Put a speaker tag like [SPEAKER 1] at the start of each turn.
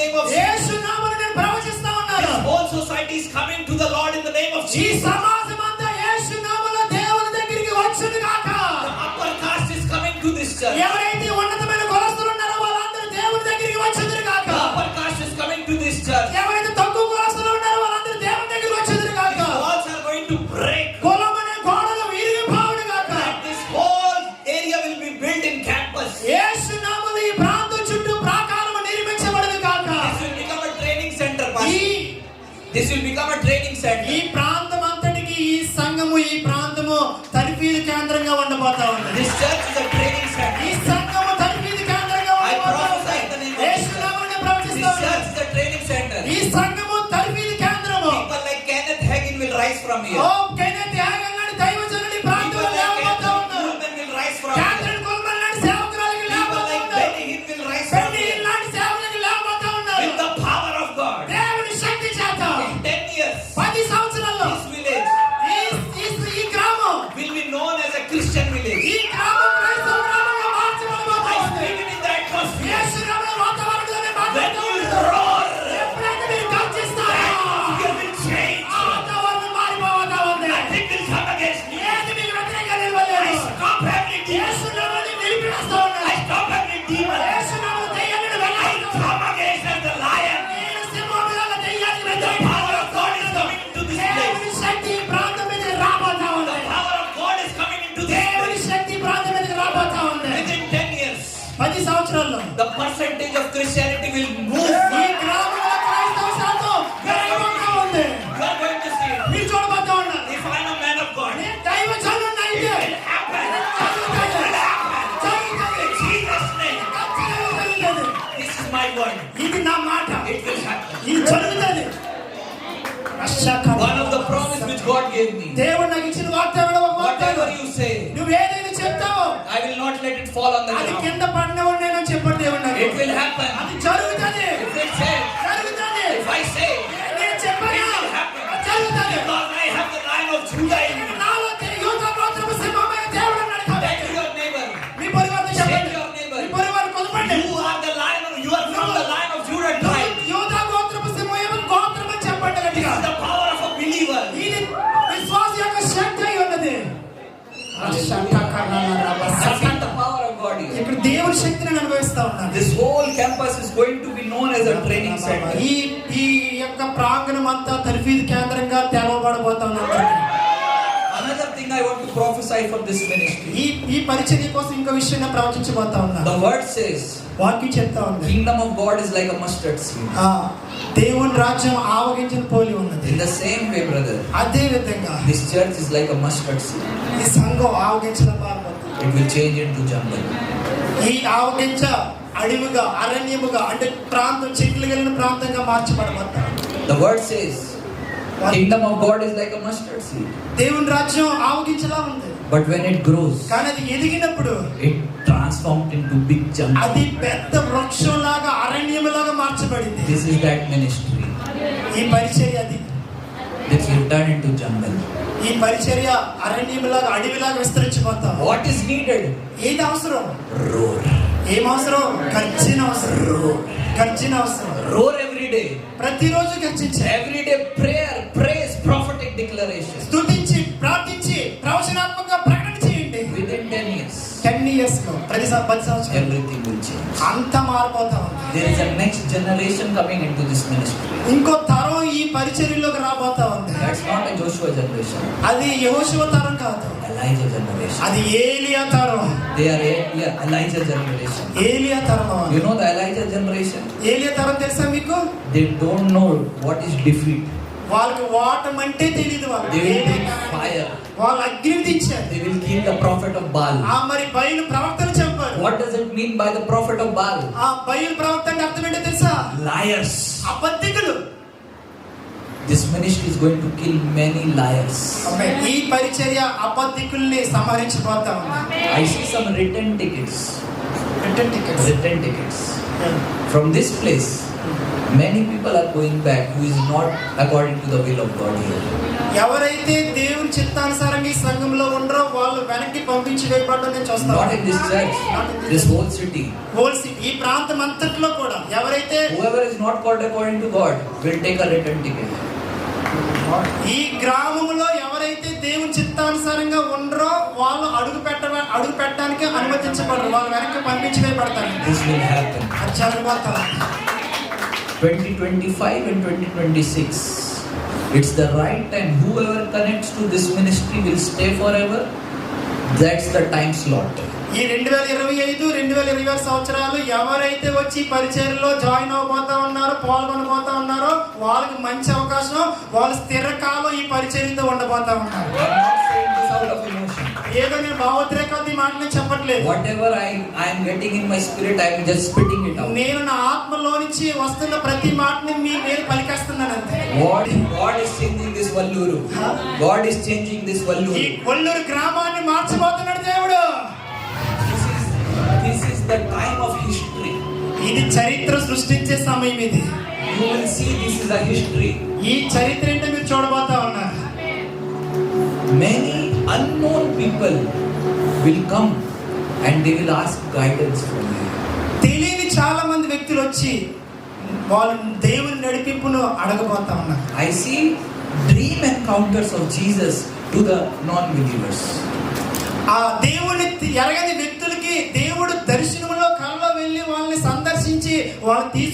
[SPEAKER 1] name of Jesus. His whole society is coming to the Lord in the name of Jesus. This will become a training
[SPEAKER 2] ఈ
[SPEAKER 1] center.
[SPEAKER 2] ప్రాంతం అంతటికి ఈ సంఘము ఈ ప్రాంతము తరిఫీదు కేంద్రంగా ఉండబోతా ఉంది
[SPEAKER 1] This church is a training center.
[SPEAKER 2] ఈ సంఘము తరిఫీదు కేంద్రంగా
[SPEAKER 1] I
[SPEAKER 2] ఉండబోతా
[SPEAKER 1] prophesy in the
[SPEAKER 2] ఉంది
[SPEAKER 1] name of
[SPEAKER 2] యేసు
[SPEAKER 1] Jesus.
[SPEAKER 2] నామమున
[SPEAKER 1] This
[SPEAKER 2] ప్రవచిస్తా
[SPEAKER 1] church
[SPEAKER 2] ఉన్నాను.
[SPEAKER 1] is a training center.
[SPEAKER 2] ఈ సంఘము తరిఫీదు కేంద్రము
[SPEAKER 1] People like Kenneth Hagin will rise from
[SPEAKER 2] oh
[SPEAKER 1] here.
[SPEAKER 2] Kenneth Hagin లాంటి దైవజనుడి
[SPEAKER 1] village.
[SPEAKER 2] ఈ
[SPEAKER 1] percentage of Christianity will move.
[SPEAKER 2] ఈ గ్రామంలో క్రైస్తవ శాతం పెరగబోతా ఉంది. మీరు చూడబోతా ఉన్నారు
[SPEAKER 1] If I am a man of God,
[SPEAKER 2] నేను దైవజనుడిని
[SPEAKER 1] it
[SPEAKER 2] అయితే
[SPEAKER 1] will happen.
[SPEAKER 2] జరుగుతుంది. జరుగుతుంది.
[SPEAKER 1] In Jesus' name.
[SPEAKER 2] ఖచ్చితంగా జరుగుతుంది.
[SPEAKER 1] This is my word.
[SPEAKER 2] ఇది నా మాట
[SPEAKER 1] It will happen.
[SPEAKER 2] ఇది జరుగుతుంది
[SPEAKER 1] One of the promise which God gave me.
[SPEAKER 2] దేవుడు నాకు ఇచ్చిన వాగ్దానం ఒక
[SPEAKER 1] Whatever
[SPEAKER 2] వాగ్దానం
[SPEAKER 1] you say,
[SPEAKER 2] నువ్వు ఏదైతే చెప్తావో
[SPEAKER 1] I will not let it fall on the
[SPEAKER 2] అది. కింద నేను
[SPEAKER 1] happen.
[SPEAKER 2] అది జరుగుతుంది
[SPEAKER 1] If it says,
[SPEAKER 2] జరుగుతుంది
[SPEAKER 1] if I say,
[SPEAKER 2] నేను చెప్పాను
[SPEAKER 1] it will happen.
[SPEAKER 2] అది జరుగుతుంది
[SPEAKER 1] Because I have the lion of Judah in me.
[SPEAKER 2] నాలో యూదా గోత్రపు సింహమైన దేవుడు ఉన్నాడు
[SPEAKER 1] Tell
[SPEAKER 2] కాబట్టి
[SPEAKER 1] to your neighbor.
[SPEAKER 2] మీ పరివారం చెప్పండి
[SPEAKER 1] Tell your neighbor.
[SPEAKER 2] మీ పరివారం కొలపండి
[SPEAKER 1] You are the lion of, you are from the lion of Judah tribe.
[SPEAKER 2] యూదా గోత్రపు సింహం గోత్రం అని చెప్పండి
[SPEAKER 1] This
[SPEAKER 2] గట్టిగా
[SPEAKER 1] is the power of a believer.
[SPEAKER 2] ఇది విశ్వాస యొక్క శక్తి అయి ఉన్నది
[SPEAKER 1] That's
[SPEAKER 2] ఇక్కడ దేవుని శక్తిని నేను అనుభవిస్తా ఉన్నాను
[SPEAKER 1] This whole campus is going to be known as a training center.
[SPEAKER 2] ఈ ఈ యొక్క ప్రాంగణం అంతా తర్ఫీదు కేంద్రంగా తెరవబడబోతా ఉన్నాను
[SPEAKER 1] Another thing I want to prophesy for this ministry.
[SPEAKER 2] ఈ ఈ పరిచర్య కోసం ఇంకో విషయం నేను ప్రవచించబోతా ఉన్నా
[SPEAKER 1] The word says,
[SPEAKER 2] వాక్యం చెప్తా ఉంది
[SPEAKER 1] kingdom of God is like a mustard seed.
[SPEAKER 2] ఆ, దేవుని రాజ్యం ఆవగించిన పోలి ఉన్నది
[SPEAKER 1] In the same way, brother,
[SPEAKER 2] అదే విధంగా
[SPEAKER 1] this church is like a mustard seed.
[SPEAKER 2] ఈ సంఘం ఆవగించిన
[SPEAKER 1] చేంజ్ టూ జంగల్
[SPEAKER 2] ఈ ఆవగించ అడవిగా అరణ్యముగా అంటే ప్రాంతం చెట్లు కలిగిన ప్రాంతంగా
[SPEAKER 1] మార్చబడమంటారు.
[SPEAKER 2] దేవుని రాజ్యం ఆవగించలా ఉంది.
[SPEAKER 1] బట్ వెన్ ఇట్ గ్రోస్
[SPEAKER 2] కానీ అది ఎదిగినప్పుడు
[SPEAKER 1] it transform into big jungle
[SPEAKER 2] అది పెద్ద వృక్షం లాగా అరణ్యం లాగా మార్చబడింది.
[SPEAKER 1] దిస్ ఇస్ దట్ మినిస్ట్రీ
[SPEAKER 2] ఈ పరిచయ అది.
[SPEAKER 1] That it in to jungle
[SPEAKER 2] ఈ పరిచర్య అరణ్యంలాగా అడవిలాగా విస్తరించిపోతా.
[SPEAKER 1] వాట్ ఇస్ నీడెడ్
[SPEAKER 2] ఏది అవసరం?
[SPEAKER 1] రోర్
[SPEAKER 2] ఏం అవసరం? ఖర్చిన అవసరం. ఖర్చిన అవసరం.
[SPEAKER 1] రోర్ ఎవ్రీడే
[SPEAKER 2] ప్రతిరోజు
[SPEAKER 1] ఖర్చించి everyday prayer praise prophetic declaration
[SPEAKER 2] స్థుతించి ప్రార్థించి ప్రవచనాత్మకంగా ప్రకటన
[SPEAKER 1] విత్
[SPEAKER 2] టెన్ ఇయర్స్ టెన్ ఇయర్స్లో ప్రతి పది
[SPEAKER 1] ఎవ్రీథింగ్ గురించి
[SPEAKER 2] అంత మారిపోతా ఉంది
[SPEAKER 1] next generation coming in this ministry
[SPEAKER 2] ఇంకో తరం ఈ పరిచర్యలోకి రాబోతా. అది యహోషువ తరం కాదు.
[SPEAKER 1] జనరేషన్
[SPEAKER 2] అది ఏలియా తరం.
[SPEAKER 1] దే జనరేషన్
[SPEAKER 2] ఏలియా తరం
[SPEAKER 1] యు ద ఎలైజా జనరేషన్
[SPEAKER 2] ఏలియా తరం తెలుసా మీకు?
[SPEAKER 1] దే డోంట్ నో వాట్
[SPEAKER 2] వాళ్ళకి. వాట్ అంటే తెలియదు వాళ్ళు
[SPEAKER 1] ఫైర్
[SPEAKER 2] వాళ్ళు అగ్నిని తెచ్చారు
[SPEAKER 1] ప్రాఫిట్ ఆఫ్ బాల్
[SPEAKER 2] ఆ మరి బయలు ప్రవక్తన చెప్పారు.
[SPEAKER 1] What does it by the prophet of Baal
[SPEAKER 2] ఆ బయలు ప్రవక్త అంటే అర్థం ఏంటో తెలుసా?
[SPEAKER 1] Liars This ministry is going to kill many liars.
[SPEAKER 2] ఈ పరిచర్య అబద్ధికుల్ని సంహరించిపోతా ఉంది
[SPEAKER 1] I see some written tickets.
[SPEAKER 2] Return tickets
[SPEAKER 1] Written tickets. From this place, many people are going back who is not according to the will of God here.
[SPEAKER 2] ఎవరైతే దేవుని చిత్తానుసారంగా ఈ సంఘంలో ఉండరో వాళ్ళు వెనక్కి పంపించి వేయబడడం నేను చూస్తాను
[SPEAKER 1] Not in this church, this whole city.
[SPEAKER 2] Whole city ఈ ప్రాంతం అంతట్లో కూడా ఎవరైతే
[SPEAKER 1] Whoever is not called according to God will take a return ticket.
[SPEAKER 2] ఈ గ్రామంలో ఎవరైతే దేవుని చిత్తానుసారంగా ఉండరో వాళ్ళు అడుగు పెట్ట అడుగు పెట్టడానికి అనుమతించబడరు వాళ్ళు వెనక్కి పంపించి వేయబడతారు
[SPEAKER 1] This will happen.
[SPEAKER 2] అది జరగబోతుంది
[SPEAKER 1] 2025 and 2026. It's the right time. Whoever connects to this ministry will stay forever. That's the time slot.
[SPEAKER 2] ఈ రెండు వేల ఇరవై ఐదు రెండు వేల ఇరవై ఆరు సంవత్సరాలు ఎవరైతే వచ్చి పరిచయంలో జాయిన్ అవబోతా ఉన్నారో పాల్గొనబోతా ఉన్నారో వాళ్ళకి మంచి అవకాశం వాళ్ళు స్థిరకాలం ఈ పరిచయంతో ఉండబోతా ఉన్నారు. ఏదో నేను భావోద్రేకాలు ఈ మాటలు చెప్పట్లేదు
[SPEAKER 1] I, I am getting in my spirit, I am just spitting it out.
[SPEAKER 2] నేను నా ఆత్మలో నుంచి వస్తున్న ప్రతి మాటని మీ మీద పలికేస్తున్నాను అంతే
[SPEAKER 1] God, God is changing this Valluru. God is changing this
[SPEAKER 2] ఈ
[SPEAKER 1] Valluru.
[SPEAKER 2] కొల్లూరు గ్రామాన్ని మార్చబోతున్నాడు దేవుడు
[SPEAKER 1] టైమ్ ఆఫ్ హిస్టరీ
[SPEAKER 2] ఇది చరిత్ర సృష్టించే సమయం ఇది.
[SPEAKER 1] ద హిస్టరీ
[SPEAKER 2] ఈ చరిత్ర ఏంటో మీరు చూడబోతా ఉన్నారు.
[SPEAKER 1] Many unknown people will come and they will ask guidance
[SPEAKER 2] తెలియని చాలా మంది వ్యక్తులు వచ్చి వాళ్ళు దేవుని నడిపింపును అడగబోతా ఉన్నారు.
[SPEAKER 1] I see dream encounters of Jesus to the non believers
[SPEAKER 2] ఆ దేవుని ఎరగని వ్యక్తులు దేవుడు దర్శనంలో